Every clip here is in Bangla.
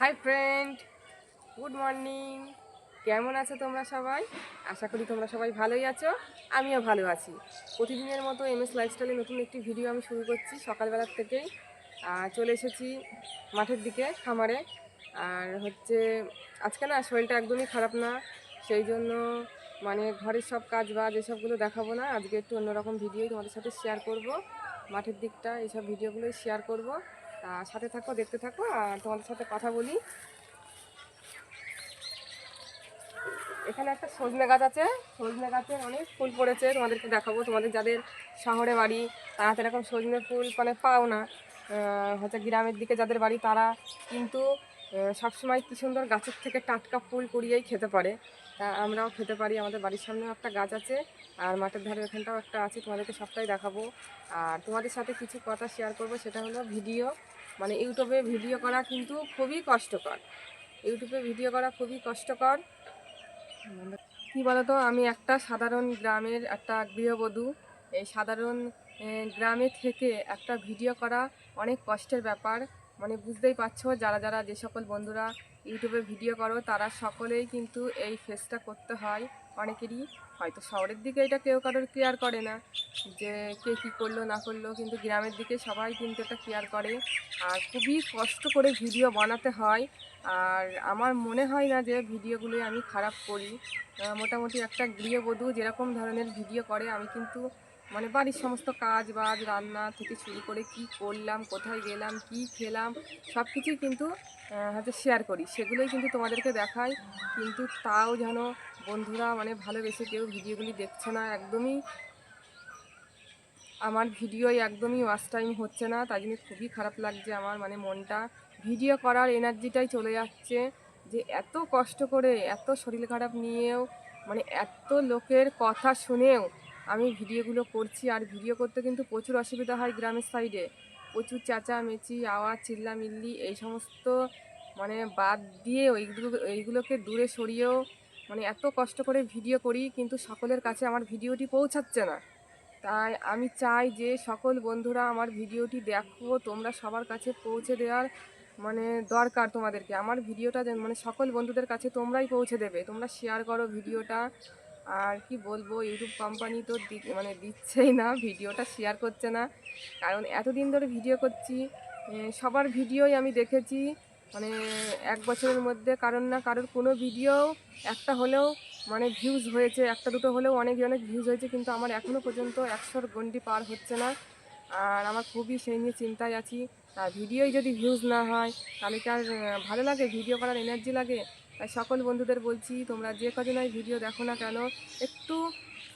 হাই ফ্রেন্ড গুড মর্নিং কেমন আছো তোমরা সবাই? আশা করি তোমরা সবাই ভালোই আছো। আমিও ভালো আছি। প্রতিদিনের মতো এম এস লাইফস্টাইলে নতুন একটি ভিডিও আমি শুরু করছি সকালবেলার থেকেই। চলে এসেছি মাঠের দিকে, খামারে। আর হচ্ছে, আজকে না শরীরটা একদমই খারাপ না। সেই জন্য মানে ঘরের সব কাজ বাজ এসবগুলো দেখাবো না। আজকে একটু অন্যরকম ভিডিও তোমাদের সাথে শেয়ার করব। মাঠের দিকটা এইসব ভিডিওগুলোই শেয়ার করব। তা সাথে থাকো, দেখতে থাকো, আর তোমাদের সাথে কথা বলি। এখানে একটা সজনে গাছ আছে। সজনে গাছে অনেক ফুল পড়েছে, তোমাদেরকে দেখাবো। তোমাদের যাদের শহরে বাড়ি, তারা তো এরকম সজনে ফুল মানে পাও না। হচ্ছে গ্রামের দিকে যাদের বাড়ি, তারা কিন্তু সবসময় কি সুন্দর গাছের থেকে টাটকা ফুল কুড়িয়েই খেতে পারে। তা আমরাও খেতে পারি, আমাদের বাড়ির সামনেও একটা গাছ আছে, আর মাঠের ধারে ওখানটাও একটা আছে, তোমাদেরকে সবটাই দেখাবো। আর তোমাদের সাথে কিছু কথা শেয়ার করব, সেটা হলো ভিডিও। মানে ইউটিউবে ভিডিও করা কিন্তু খুবই কষ্টকর। ইউটিউবে ভিডিও করা খুবই কষ্টকর। কী বলতো, আমি একটা সাধারণ গ্রামের একটা গৃহবধূ। এই সাধারণ গ্রামে থেকে একটা ভিডিও করা অনেক কষ্টের ব্যাপার। মানে বুঝতেই পারছ, যারা যারা যে সকল বন্ধুরা ইউটিউবে ভিডিও করো, তারা সকলেই কিন্তু এই ফেসটা করতে হয় অনেকেরই। হয়তো শহরের দিকে এটা কেউ কারোর কেয়ার করে না, যে কে কী করল, না করল, কিন্তু গ্রামের দিকে সবাই কিন্তু এটা কেয়ার করে। আর খুবই কষ্ট করে ভিডিও বানাতে হয়। আর আমার মনে হয় না যে ভিডিওগুলো আমি খারাপ করি। মোটামুটি একটা গৃহবধূ যেরকম ধরনের ভিডিও করে, আমি কিন্তু মানে বাড়ির সমস্ত কাজ বাজ, রান্না থেকে শুরু করে কি করলাম, কোথায় গেলাম, কি খেলাম, সব কিছুই কিন্তু হচ্ছে শেয়ার করি। সেগুলোই কিন্তু তোমাদেরকে দেখাই। কিন্তু তাও যেন বন্ধুরা মানে ভালোবেসে কেউ ভিডিওগুলি দেখছে না, একদমই আমার ভিডিওই একদমই ওয়াচ টাইম হচ্ছে না। তাই জন্য খুবই খারাপ লাগছে আমার মানে মনটা। ভিডিও করার এনার্জিটাই চলে যাচ্ছে যে এত কষ্ট করে, এত শরীর খারাপ নিয়েও মানে এত লোকের কথা শুনেও আমি ভিডিওগুলো করছি আর ভিডিও করতে কিন্তু প্রচুর অসুবিধা হয় গ্রামের সাইডে। প্রচুর চেঁচামেচি, আওয়াজ, চিল্লামিল্লি এই সমস্ত মানে বাদ দিয়ে ওইগুলো, এইগুলোকে দূরে সরিয়েও মানে এত কষ্ট করে ভিডিও করি কিন্তু সকলের কাছে আমার ভিডিওটি পৌঁছাচ্ছে না। তাই আমি চাই যে সকল বন্ধুরা আমার ভিডিওটি দেখো, তোমরা সবার কাছে পৌঁছে দেওয়ার মানে দরকার তোমাদেরকে। আমার ভিডিওটা মানে সকল বন্ধুদের কাছে তোমরাই পৌঁছে দেবে। তোমরা শেয়ার করো ভিডিওটা। আর কি বলব ইউটিউব কোম্পানি তো মানে দিচ্ছেই না, ভিডিওটা শেয়ার করছে না। কারণ এতদিন ধরে ভিডিও করছি সবার ভিডিওই আমি দেখেছি। মানে এক বছরের মধ্যে কারণ না কারোর কোনো ভিডিও একটা হলেও মানে ভিউজ হয়েছে, একটা দুটো হলেও অনেক অনেক ভিউজ হয়েছে, কিন্তু আমার এখনও পর্যন্ত একশোর গন্ডি পার হচ্ছে না। আর আমার খুবই সেই নিয়ে চিন্তায় আছি। আর ভিডিওই যদি ভিউজ না হয়, তাহলে কি আর ভালো লাগে? ভিডিও করার এনার্জি লাগে? তাই সকল বন্ধুদের বলছি, তোমরা যে কদিনই ভিডিও দেখো না কেন, একটু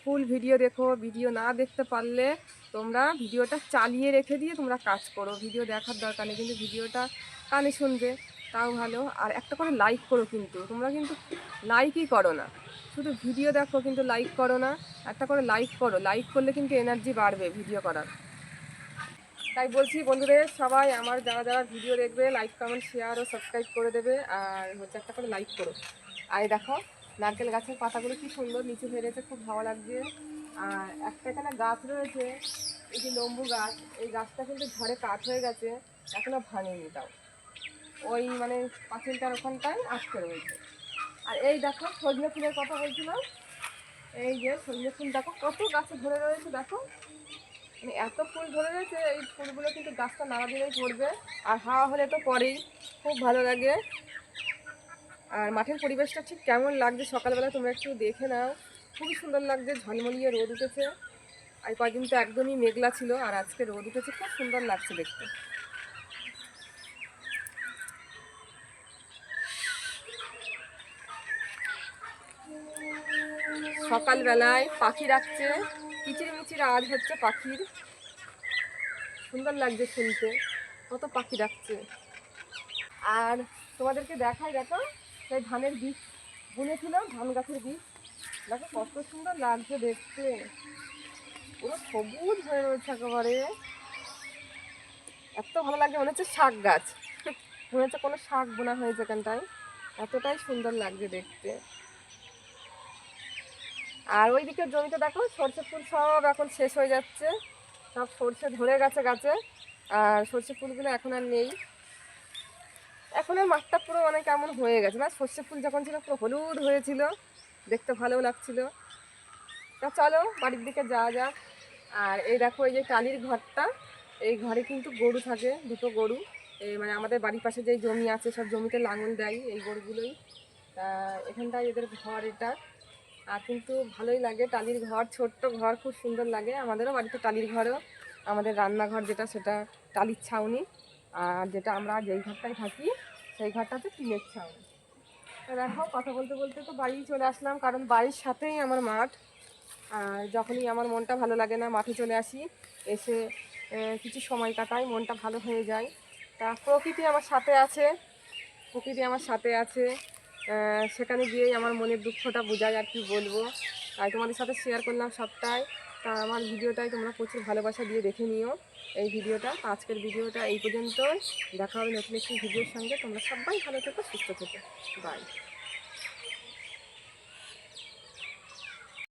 ফুল ভিডিও দেখো, ভিডিও না দেখতে পারলে তোমরা ভিডিওটা চালিয়ে রেখে দিয়ে তোমরা কাজ করো। ভিডিও দেখার দরকার নেই, কিন্তু ভিডিওটা কানে শুনবে, তাও ভালো। আর একটা করে লাইক করো কিন্তু। তোমরা কিন্তু লাইকই করো না। শুধু ভিডিও দেখো, কিন্তু লাইক করো না। একটা করে লাইক করো। লাইক করলে কিন্তু এনার্জি বাড়বে ভিডিও করার। তাই বলছি বন্ধুদের, সবাই আমার যারা যারা ভিডিও দেখবে লাইক কমেন্ট শেয়ার ও সাবস্ক্রাইব করে দেবে, আর হচ্ছে একটা করে লাইক করো। আর দেখো, নারকেল গাছের পাতাগুলো কি সুন্দর, নিচে ফেলেছে খুব ভালো লাগছে। আর একটা এখানে গাছ রয়েছে, এই যে লম্বু গাছ, এই গাছটা কিন্তু ঝড়ে কাঠ হয়ে গেছে, এখনও ভাঙেনি তাও। ওই মানে পাঁচিলটার ওখানটায় আটকে রয়েছে। আর এই দেখো, সজনে ফুলের কথা বলছিলাম। এই যে সজনে ফুল, দেখো কত গাছে ধরে রয়েছে, দেখো। মানে এত ফুল ধরে রয়েছে, এই ফুলগুলো কিন্তু গাছটা নাড়া দিলেই পড়বে। আর হাওয়া হলে তো পরেই খুব ভালো লাগে। আর মাঠের পরিবেশটা ঠিক কেমন লাগছে? সকালবেলা তোমরা একটু দেখে নাও। খুবই সুন্দর লাগছে, ঝলমলিয়ে রোদ উঠেছে। আর কদিন তো একদমই মেঘলা ছিল, আর আজকে রোদ উঠেছে, খুব সুন্দর লাগছে দেখতে। সকালবেলায় পাখি ডাকছে কিচির মিচির আওয়াজ হচ্ছে পাখির। সুন্দর লাগছে শুনতে। কত পাখি ডাকছে। আর তোমাদেরকে দেখাই, দেখো, সেই ধানের বীজ বুনেছিল ধান গাছের বীজ। দেখো, কত সুন্দর লাগছে দেখতে। পুরো সবুজ হয়ে রয়েছে একেবারে। এত ভালো লাগছে, মনে হচ্ছে শাক গাছ। মনে হচ্ছে কোনো শাক বোনা হয়েছে এখানটায়। এতটাই সুন্দর লাগছে দেখতে। আর ওই দিকের জমিতে দেখো, সর্ষে ফুল সব এখন শেষ হয়ে যাচ্ছে। সব সর্ষে ধরে গেছে গাছে, আর সর্ষে ফুলগুলো এখন আর নেই। এখন আর মাঠটা পুরো মানে কেমন হয়ে গেছে। না, সর্ষে ফুল যখন ছিল পুরো হলুদ হয়েছিল, দেখতে ভালো লাগছিল। তা চলো, বাড়ির দিকে যাওয়া যাক। আর এই দেখো, এই যে টালির ঘরটা, এই ঘরে কিন্তু গরু থাকে, দুটো গরু। এই মানে আমাদের বাড়ির পাশে যে জমি আছে, সব জমিতে লাঙল দেয় এই গরুগুলোই। তা এখানটায় এদের ঘর এটা। আর কিন্তু ভালোই লাগে, টালির ঘর, ছোট্ট ঘর, খুব সুন্দর লাগে। আমাদেরও বাড়িতে টালির ঘরও, আমাদের রান্নাঘর যেটা, সেটা টালির ছাউনি। আর যেটা আমরা যেই ঘরটায় থাকি, সেই ঘরটা হচ্ছে টিনের ছাউনি। দেখো কথা বলতে বলতে তো বাড়ি চলে আসলাম, কারণ বাড়ির সাথেই আমার মাঠ। আর যখনই আমার মনটা ভালো লাগে না, মাঠে চলে আসি, এসে কিছু সময় কাটাই, মনটা ভালো হয়ে যায়। তা প্রকৃতি আমার সাথে আছে, প্রকৃতি আমার সাথে আছে। সেখানে গিয়েই আমার মনের দুঃখটা বোঝায় আর কি বলব। তাই তোমাদের সাথে শেয়ার করলাম সবটাই। তা আমার ভিডিওটাই তোমরা প্রচুর ভালোবাসা দিয়ে দেখে নিও এই ভিডিওটা। আজকের ভিডিওটা এই পর্যন্তই। দেখা হবে নতুন একটি ভিডিওর সঙ্গে। তোমরা সবাই ভালো থেকো, সুস্থ থেকো। বাই